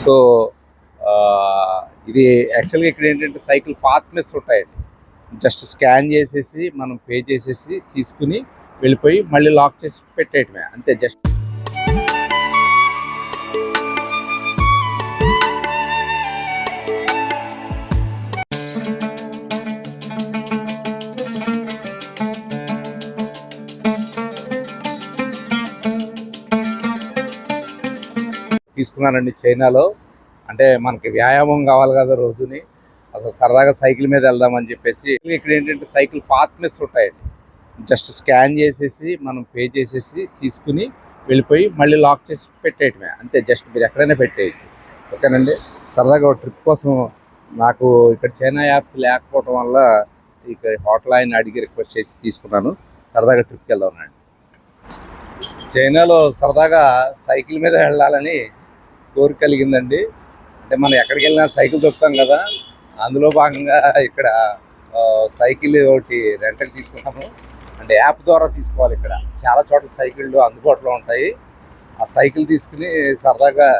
So ఆ, ఇది యాక్చువల్గా ఇక్కడ ఏంటంటే సైకిల్ పాత్లెస్ ఉంటాయండి. జస్ట్ స్కాన్ చేసేసి మనం పే చేసేసి తీసుకుని వెళ్ళిపోయి మళ్ళీ లాక్ చేసి పెట్టేయటమే. అంతే జస్ట్. తీసుకున్నానండి చైనాలో. అంటే మనకి వ్యాయామం కావాలి కదా రోజుని. అసలు సరదాగా సైకిల్ మీద వెళ్దామని చెప్పేసి ఇక్కడ ఏంటంటే సైకిల్ పార్ట్నర్స్ ఉంటాయండి. జస్ట్ స్కాన్ చేసేసి మనం పే చేసేసి తీసుకుని వెళ్ళిపోయి మళ్ళీ లాక్ చేసి పెట్టేయటమే. అంతే జస్ట్ మీరు ఎక్కడైనా పెట్టేయచ్చు. ఓకేనండి? సరదాగా ట్రిప్ కోసం నాకు ఇక్కడ చైనా యాప్స్ లేకపోవడం వల్ల ఇక్కడ హోటల్ ఆయన అడిగి రిక్వెస్ట్ చేసి తీసుకున్నాను. సరదాగా ట్రిప్కి వెళ్దామనండి చైనాలో సరదాగా సైకిల్ మీద వెళ్ళాలని కోరిక కలిగిందండి. అంటే మనం ఎక్కడికి వెళ్ళినా సైకిల్ దొక్కుతాం కదా. అందులో భాగంగా ఇక్కడ సైకిల్ ఒకటి రెంటల్ తీసుకున్నాము. అంటే యాప్ ద్వారా తీసుకోవాలి ఇక్కడ. చాలా చోట్ల సైకిళ్ళు అందుబాటులో ఉంటాయి. ఆ సైకిల్ తీసుకుని సరదాగా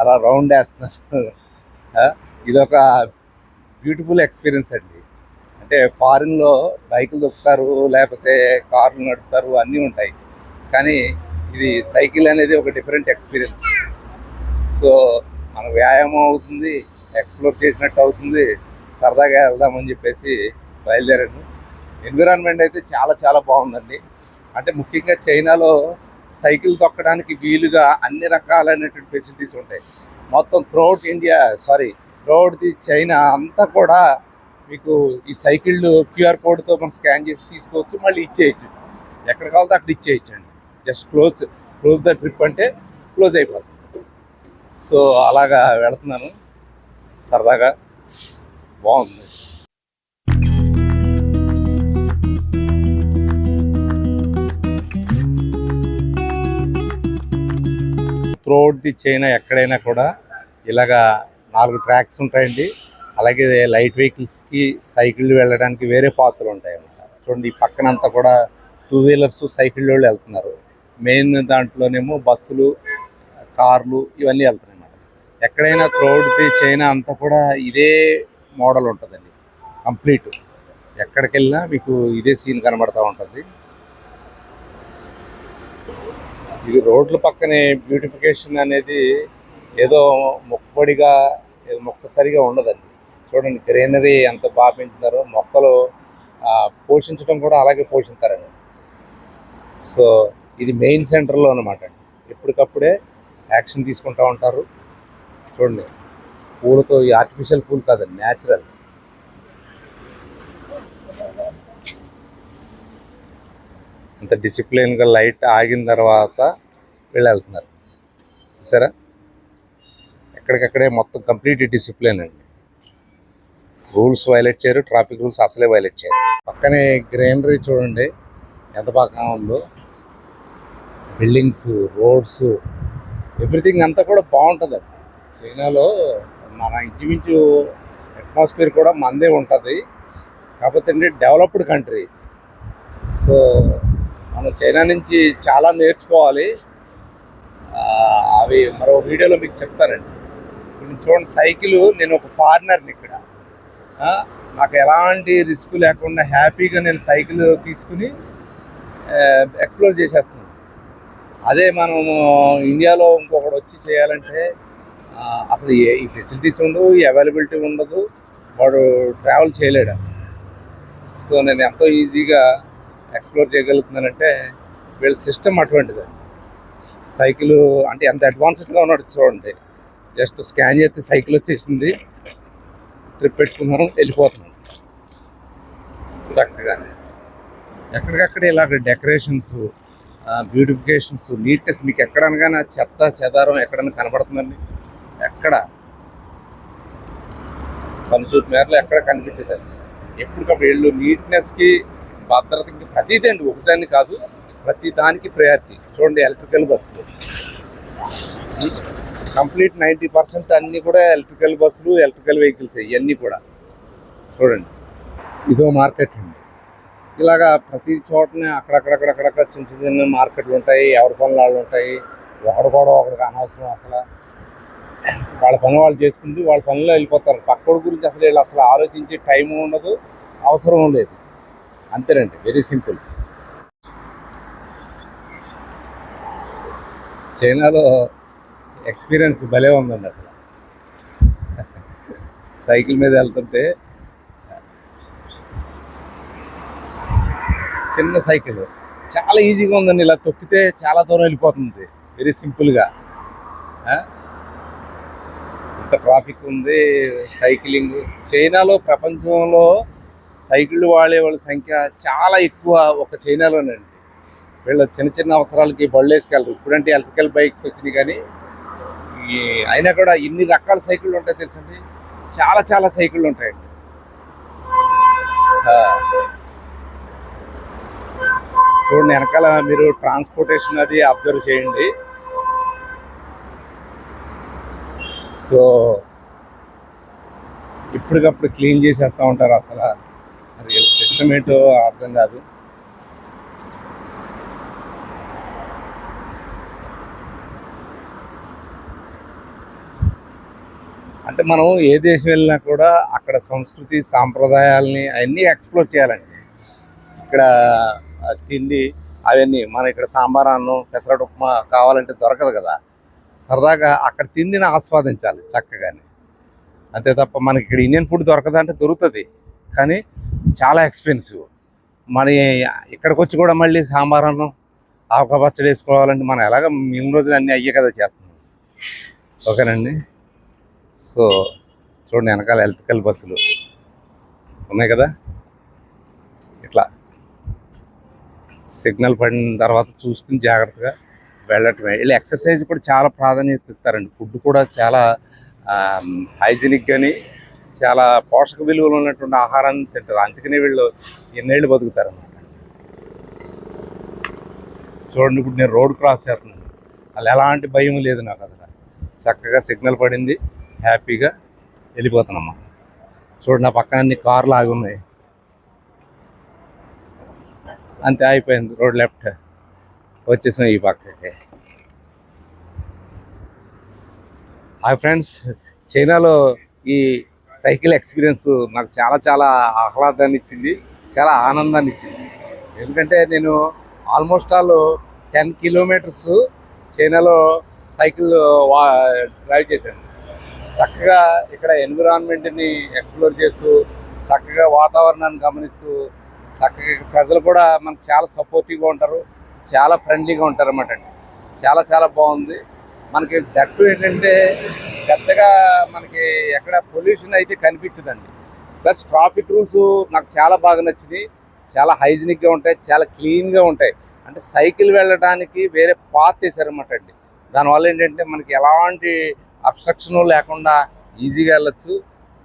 అలా రౌండ్ వేస్తున్నారు. ఇదొక బ్యూటిఫుల్ ఎక్స్పీరియన్స్ అండి. అంటే ఫారిన్లో బైకులు దొక్కుతారు లేకపోతే కార్లు నడుపుతారు అన్నీ ఉంటాయి. కానీ ఇది సైకిల్ అనేది ఒక డిఫరెంట్ ఎక్స్పీరియన్స్. సో మన వ్యాయామం అవుతుంది ఎక్స్ప్లోర్ చేసినట్టు అవుతుంది సరదాగా వెళ్దామని చెప్పేసి బయలుదేరాను. ఎన్విరాన్మెంట్ అయితే చాలా చాలా బాగుందండి. అంటే ముఖ్యంగా చైనాలో సైకిల్ తొక్కడానికి వీలుగా అన్ని రకాలైనటువంటి ఫెసిలిటీస్ ఉంటాయి. మొత్తం throughout India sorry throughout the China అంతా కూడా మీకు ఈ సైకిళ్ళు క్యూఆర్ కోడ్తో మనం స్కాన్ చేసి తీసుకోవచ్చు మళ్ళీ ఇచ్చేయచ్చు. ఎక్కడ కావాలో అక్కడ ఇచ్చేయచ్చు అండి just close close the trip అంటే క్లోజ్ అయిపోతుంది సో అలాగా వెళుతున్నాను. సరదాగా బాగుంది. త్రూఅవుట్ ది చైనా ఎక్కడైనా కూడా ఇలాగా నాలుగు ట్రాక్స్ ఉంటాయండి. అలాగే లైట్ వెహికల్స్కి సైకిళ్ళు వెళ్ళడానికి వేరే పాత్రలు ఉంటాయి అన్నమాట చూడండి ఈ పక్కనంతా కూడా టూ వీలర్స్ సైకిళ్ళు వాళ్ళు వెళ్తున్నారు. మెయిన్ దాంట్లోనేమో బస్సులు కార్లు ఇవన్నీ వెళ్తాయి. ఎక్కడైనా త్రూఅవుట్ ది చైనా అంతా కూడా ఇదే మోడల్ ఉంటుందండి. కంప్లీట్ ఎక్కడికి వెళ్ళినా మీకు ఇదే సీన్ కనబడతా ఉంటుంది. ఇది రోడ్ల పక్కనే బ్యూటిఫికేషన్ అనేది ఏదో మొక్కబడిగా ఏదో మొక్కసరిగా ఉండదండి. చూడండి గ్రీనరీ ఎంత బాగా పెంచుతారో మొక్కలు పోషించడం కూడా అలాగే పోషిస్తారండి. సో ఇది మెయిన్ సెంటర్లో అనమాట అండి. ఎప్పటికప్పుడే యాక్షన్ తీసుకుంటూ ఉంటారు. చూడండి. పూలతో ఈ ఆర్టిఫిషియల్ పూలు కాదండి న్యాచురల్ అంత డిసిప్లిన్గా లైట్ ఆగిన తర్వాత వీళ్ళు వెళ్తున్నారు. చూసారా? ఎక్కడికక్కడే మొత్తం కంప్లీట్ డిసిప్లిన్ అండి. రూల్స్ వైలేట్ చేయరు ట్రాఫిక్ రూల్స్ అసలే వైలేట్ చేయరు. పక్కనే గ్రీనరీ చూడండి ఎంత బాగా ఉందో బిల్డింగ్స్ రోడ్స్ ఎవ్రీథింగ్ అంతా కూడా బాగుంటుంది చైనాలో మన ఇంచుమించు అట్మాస్ఫియర్ కూడా మందే ఉంటుంది. కాకపోతే ఏంటి డెవలప్డ్ కంట్రీ సో మనం చైనా నుంచి చాలా నేర్చుకోవాలి. అవి మరో వీడియోలో మీకు చెప్తానండి. ఇప్పుడు చూడండి సైకిల్ నేను ఒక ఫారినర్ని ఇక్కడ. నాకు ఎలాంటి రిస్క్ లేకుండా హ్యాపీగా నేను సైకిల్ తీసుకుని ఎక్స్ప్లోర్ చేసేస్తున్నాను. అదే మనము ఇండియాలో ఇంకొకటి వచ్చి చేయాలంటే అసలు ఏ- ఈ ఫెసిలిటీస్ ఉండవు ఈ అవైలబిలిటీ ఉండదు. వాడు ట్రావెల్ చేయలేడు. సో నేను ఎంతో ఈజీగా ఎక్స్ప్లోర్ చేయగలుగుతున్నానంటే వీళ్ళ సిస్టమ్ అటువంటిది. సైకిల్ అంటే ఎంత అడ్వాన్స్డ్గా ఉన్నాడు చూడండి. జస్ట్ స్కాన్ చేస్తే సైకిల్ వచ్చేసింది. ట్రిప్ పెట్టుకున్నాను వెళ్ళిపోతున్నాం. చక్కగానే. ఎక్కడికక్కడ ఇలాగ డెకరేషన్స్ బ్యూటిఫికేషన్స్ నీట్నెస్ మీకు ఎక్కడనగానే చెత్త చెదారం ఎక్కడైనా కనబడుతుందండి? ఎక్కడ? కనుచూపు మేరలో ఎక్కడ కనిపించదు ఎప్పటికప్పుడు ఇళ్ళు నీట్నెస్కి భద్రతకి ప్రతిదండి ఒకదాన్ని కాదు ప్రతి దానికి ప్రయారిటీ చూడండి ఎలక్ట్రికల్ బస్సులు. కంప్లీట్ నైంటీ పర్సెంట్ అన్నీ కూడా ఎలక్ట్రికల్ బస్సులు ఎలక్ట్రికల్ వెహికల్స్ ఇవన్నీ కూడా. చూడండి. ఇదో మార్కెట్ అండి. ఇలాగా ప్రతి చోటనే అక్కడక్కడక్కడక్కడక్కడ చిన్న చిన్న మార్కెట్లు ఉంటాయి ఎవరి పనులు వాళ్ళు ఉంటాయి ఒకడు కూడా ఒకడికి అనవసరం అసలు వాళ్ళ పని వాళ్ళు చేసుకుంటూ వాళ్ళ పనిలో వెళ్ళిపోతారు. పక్కోడి గురించి అసలు వీళ్ళు అసలు ఆలోచించే టైం ఉండదు అవసరం లేదు. అంతేనండి వెరీ సింపుల్. చైనాలో ఎక్స్పీరియన్స్ భలే ఉందండి అసలు. సైకిల్ మీద వెళ్తుంటే చిన్న సైకిల్ చాలా ఈజీగా ఉందండి. ఇలా తొక్కితే చాలా దూరం వెళ్ళిపోతుంది. వెరీ సింపుల్గా. ఇంత ట్రాఫిక్ ఉంది సైక్లింగ్ చైనాలో ప్రపంచంలో సైకిల్ వాడే వాళ్ళ సంఖ్య చాలా ఎక్కువ ఒక చైనాలోనండి వీళ్ళు చిన్న చిన్న అవసరాలకి బళ్ళు వేసుకెళ్ళరు ఇప్పుడంటే ఎలక్ట్రికల్ బైక్స్ వచ్చినాయి కానీ ఈ అయినా కూడా ఇన్ని రకాల సైకిళ్ళు ఉంటాయి తెలుసండి. చాలా చాలా సైకిళ్ళు ఉంటాయండి. చూడండి వెనకాల మీరు ట్రాన్స్పోర్టేషన్ అది అబ్జర్వ్ చేయండి. సో ఇప్పటికప్పుడు క్లీన్ చేసేస్తూ ఉంటారు అసలు. మరి సిస్టమ్ ఏంటో అర్థం కాదు. అంటే మనం ఏ దేశం వెళ్ళినా కూడా అక్కడ సంస్కృతి సాంప్రదాయాలని అవన్నీ ఎక్స్ప్లోర్ చేయాలండి. ఇక్కడ తిండి అవన్నీ మన ఇక్కడ సాంబార్ అన్నం పెసరట్టు ఉప్మా కావాలంటే దొరకదు కదా. సరదాగా అక్కడ తిండిని ఆస్వాదించాలి చక్కగానే. అంతే తప్ప మనకి ఇక్కడ ఇండియన్ ఫుడ్ దొరకదంటే దొరుకుతుంది. కానీ చాలా ఎక్స్పెన్సివ్ మరి ఇక్కడికి వచ్చి కూడా మళ్ళీ సాంబార్ అన్నం ఆవకాయ పచ్చడి వేసుకోవాలంటే మనం ఎలాగ మిగిలిన రోజులు అన్నీ అయ్యే కదా చేస్తున్నాం. ఓకేనండి? సో చూడండి వెనకాల ఎలక్ట్రికల్ బస్సులు ఉన్నాయి కదా? ఇట్లా. సిగ్నల్ పడిన తర్వాత చూసుకుని జాగ్రత్తగా వెళ్ళటమే. వీళ్ళు ఎక్సర్సైజ్ కూడా చాలా ప్రాధాన్యత ఇస్తారండి. ఫుడ్ కూడా చాలా హైజీనిక్ కానీ చాలా పోషక విలువలు ఉన్నటువంటి ఆహారాన్ని తింటారు. అందుకనే వీళ్ళు ఎన్నేళ్ళు బతుకుతారన్నమాట. చూడండి ఇప్పుడు నేను రోడ్ క్రాస్ చేస్తున్నాను. అలా ఎలాంటి భయం లేదు నాకు అసలు. చక్కగా సిగ్నల్ పడింది. హ్యాపీగా వెళ్ళిపోతున్నామ్మా చూడండి నా పక్కన అన్ని కార్లు ఆగి ఉన్నాయి. అంతే అయిపోయింది రోడ్ లెఫ్ట్. వచ్చేసాం ఈ పక్కకి. హాయ్ ఫ్రెండ్స్ చైనాలో ఈ సైకిల్ ఎక్స్పీరియన్స్ నాకు చాలా చాలా ఆహ్లాదాన్ని ఇచ్చింది చాలా ఆనందాన్ని ఇచ్చింది. ఎందుకంటే నేను ఆల్మోస్ట్ ఆల్ టెన్ కిలోమీటర్స్ చైనాలో సైకిల్ వా డ్రైవ్ చేశాను. చక్కగా ఇక్కడ ఎన్విరాన్మెంట్ని ఎక్స్ప్లోర్ చేస్తూ చక్కగా వాతావరణాన్ని గమనిస్తూ చక్కగా ప్రజలు కూడా మనకు చాలా సపోర్టివ్గా ఉంటారు. చాలా ఫ్రెండ్లీగా ఉంటారన్నమాట అండి. చాలా చాలా బాగుంది. మనకి దట్టు ఏంటంటే పెద్దగా మనకి ఎక్కడ పొల్యూషన్ అయితే కనిపించదండి. ప్లస్ ట్రాఫిక్ రూల్స్ నాకు చాలా బాగా నచ్చినాయి. చాలా హైజీనిక్గా ఉంటాయి చాలా క్లీన్గా ఉంటాయి. అంటే సైకిల్ వెళ్ళడానికి వేరే పాత్ వేసారన్నమాట అండి. దానివల్ల ఏంటంటే మనకి ఎలాంటి అబ్స్ట్రక్షన్ లేకుండా ఈజీగా వెళ్ళచ్చు.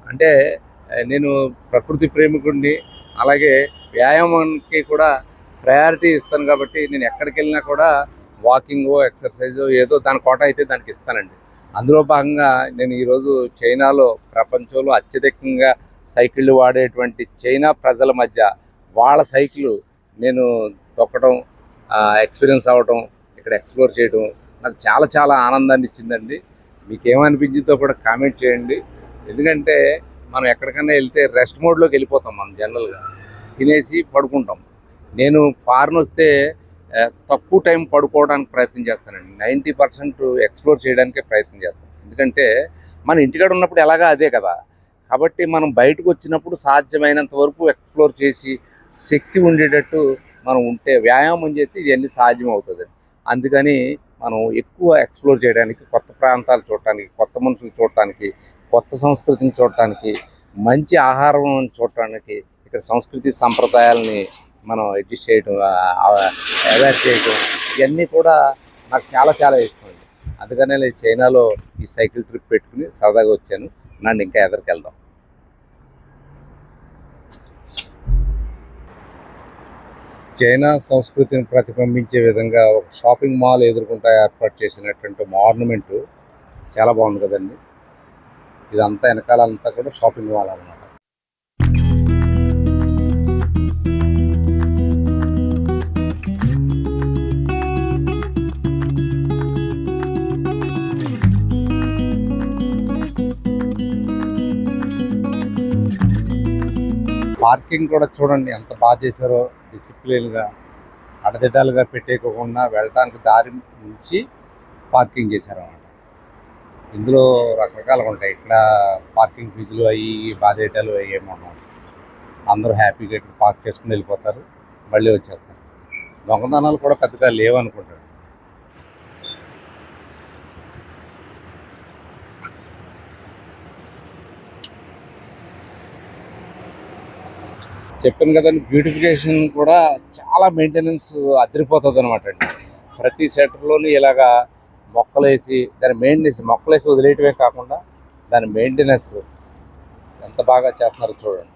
అంటే నేను ప్రకృతి ప్రేమికుడిని అలాగే వ్యాయామానికి కూడా ప్రయారిటీ ఇస్తాను కాబట్టి నేను ఎక్కడికి వెళ్ళినా కూడా వాకింగో ఎక్సర్సైజో ఏదో దాని కోట అయితే దానికి ఇస్తానండి. అందులో భాగంగా నేను ఈరోజు చైనాలో ప్రపంచంలో అత్యధికంగా సైకిళ్ళు వాడేటువంటి చైనా ప్రజల మధ్య వాళ్ళ సైకిల్ నేను తొక్కడం ఎక్స్పీరియన్స్ అవ్వటం ఇక్కడ ఎక్స్ప్లోర్ చేయడం నాకు చాలా చాలా ఆనందాన్ని ఇచ్చిందండి. మీకేమనిపించిందో కూడా కామెంట్ చేయండి. ఎందుకంటే మనం ఎక్కడికైనా వెళ్తే రెస్ట్ మోడ్లోకి వెళ్ళిపోతాం మనం జనరల్గా. తినేసి పడుకుంటాం. నేను ఫారెన్ వస్తే తక్కువ టైం పడుకోవడానికి ప్రయత్నం చేస్తానండి. నైంటీ పర్సెంట్ ఎక్స్ప్లోర్ చేయడానికే ప్రయత్నం చేస్తాను. ఎందుకంటే మన ఇంటికాడ ఉన్నప్పుడు ఎలాగా అదే కదా. కాబట్టి మనం బయటకు వచ్చినప్పుడు సాధ్యమైనంత వరకు ఎక్స్ప్లోర్ చేసి శక్తి ఉండేటట్టు మనం ఉంటే వ్యాయామం చేస్తే ఇవన్నీ సాధ్యం అవుతుంది అందుకని మనం ఎక్కువ ఎక్స్ప్లోర్ చేయడానికి కొత్త ప్రాంతాలు చూడటానికి కొత్త మనుషులు చూడటానికి కొత్త సంస్కృతిని చూడటానికి మంచి ఆహారం చూడటానికి ఇక్కడ సంస్కృతి సంప్రదాయాలని మనం అడ్జస్ట్ చేయటం అవేర్ చేయటం ఇవన్నీ కూడా నాకు చాలా చాలా ఇష్టం అండి. అందుకనే నేను చైనాలో ఈ సైకిల్ ట్రిప్ పెట్టుకుని సరదాగా వచ్చాను. నన్ను ఇంకా ఎదరికి వెళ్దాం. చైనా సంస్కృతిని ప్రతిబింబించే విధంగా ఒక షాపింగ్ మాల్ ఎదుర్కొంటా ఏర్పాటు చేసినటువంటి మార్నమెంటు చాలా బాగుంది కదండి. ఇదంతా వెనకాలంతా కూడా షాపింగ్ మాల్ అనమాట పార్కింగ్ కూడా చూడండి ఎంత బాగా చేశారో డిసిప్లిన్గా అడదిడ్డాలుగా పెట్టేయకుండా వెళ్ళడానికి దారి నుంచి పార్కింగ్ చేశారన్నమాట. ఇందులో రకరకాలుగా ఉంటాయి. ఇక్కడ పార్కింగ్ ఫీజులు అవి బాధేటాలు అవి ఏమన్నా అందరూ హ్యాపీగా ఇక్కడ పార్క్ చేసుకుని వెళ్ళిపోతారు. మళ్ళీ వచ్చేస్తారు. దొంగతనాలు కూడా పెద్దగా లేవనుకుంటారు. చెప్పాను కదండి బ్యూటిఫికేషన్ కూడా చాలా మెయింటెనెన్స్ అదిరిపోతుంది అనమాట అండి. ప్రతి సెక్టర్లోనూ ఇలాగా మొక్కలు వేసి దాని మెయింటెనెన్స్ మొక్కలు వేసి వదిలేయటమే కాకుండా దాని మెయింటెనెన్స్ ఎంత బాగా చేస్తున్నారో చూడండి.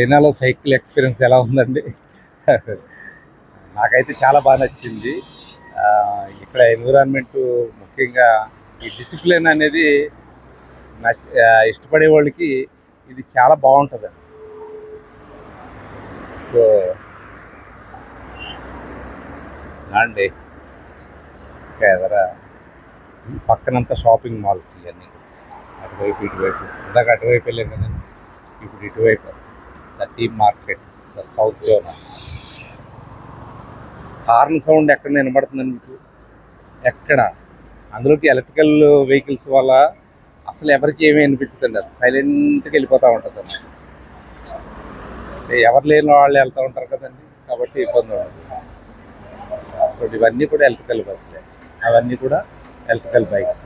చైనాలో సైకిల్ ఎక్స్పీరియన్స్ ఎలా ఉందండి? నాకైతే చాలా బాగా నచ్చింది. ఇక్కడ ఎన్విరాన్మెంట్ ముఖ్యంగా ఈ డిసిప్లిన్ అనేది ఇష్టపడే వాళ్ళకి ఇది చాలా బాగుంటుంది. సో అండి ఎదరా పక్కనంతా షాపింగ్ మాల్స్ ఇవన్నీ. అటువైపు ఇటువైపు ఇందాక అటువైపు వెళ్ళాం కదండి. ఇప్పుడు ఇటువైపు. The tea market the south zone horn sound ఎక్కడ వినబడుతుందండి మీకు? ఎక్కడ? అందులోకి ఎలక్ట్రికల్ వెహికల్స్ వల్ల అసలు ఎవరికి ఏమీ అనిపించదండి. అది సైలెంట్గా వెళ్ళిపోతూ ఉంటుంది. ఎవరు లేని వాళ్ళు వెళ్తూ ఉంటారు కదండి. కాబట్టి ఇబ్బంది ఉండదు. ఇవన్నీ కూడా ఎలక్ట్రికల్ బస్సులే. అవన్నీ కూడా ఎలక్ట్రికల్ బైక్స్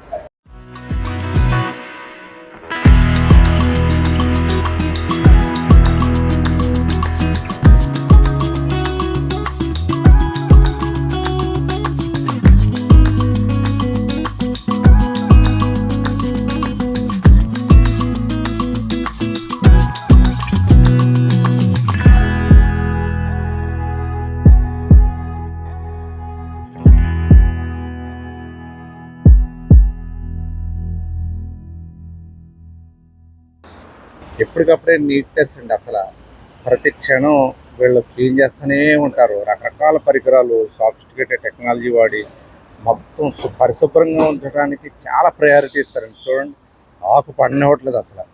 ఎప్పటికప్పుడే నీట్నెస్ అండి అసలు. ప్రతి క్షణం వీళ్ళు క్లీన్ చేస్తూనే ఉంటారు. రకరకాల పరికరాలు సాఫిస్టికేటెడ్ టెక్నాలజీ వాడి మొత్తం సు- పరిశుభ్రంగా ఉంచడానికి చాలా ప్రయారిటీ ఇస్తారండి. చూడండి ఆకు పడనివ్వట్లేదు అసలు.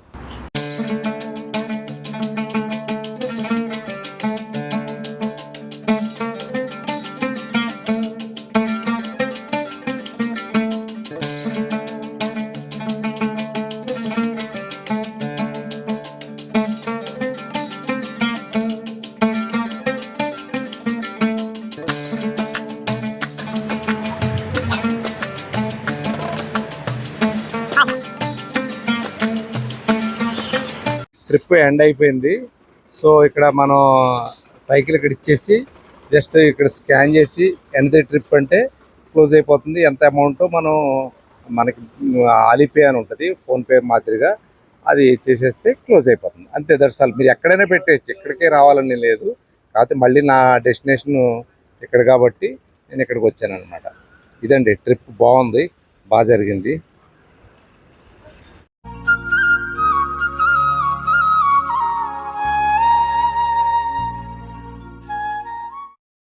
అయిపోయి ఎండ్ అయిపోయింది. సో ఇక్కడ మనం సైకిల్ ఇక్కడ ఇచ్చేసి జస్ట్ ఇక్కడ స్కాన్ చేసి ఎంత ట్రిప్ అంటే క్లోజ్ అయిపోతుంది. ఎంత అమౌంట్ మనం మనకి ఆలిపే అని ఉంటుంది ఫోన్పే మాదిరిగా అది చేసేస్తే క్లోజ్ అయిపోతుంది. అంతే దర్శనాలు మీరు ఎక్కడైనా పెట్టేయచ్చు. ఇక్కడికే రావాలని లేదు. కాకపోతే మళ్ళీ నా డెస్టినేషన్ ఇక్కడ కాబట్టి నేను ఇక్కడికి వచ్చాను అనమాట ఇదండి ట్రిప్ బాగుంది బాగా జరిగింది.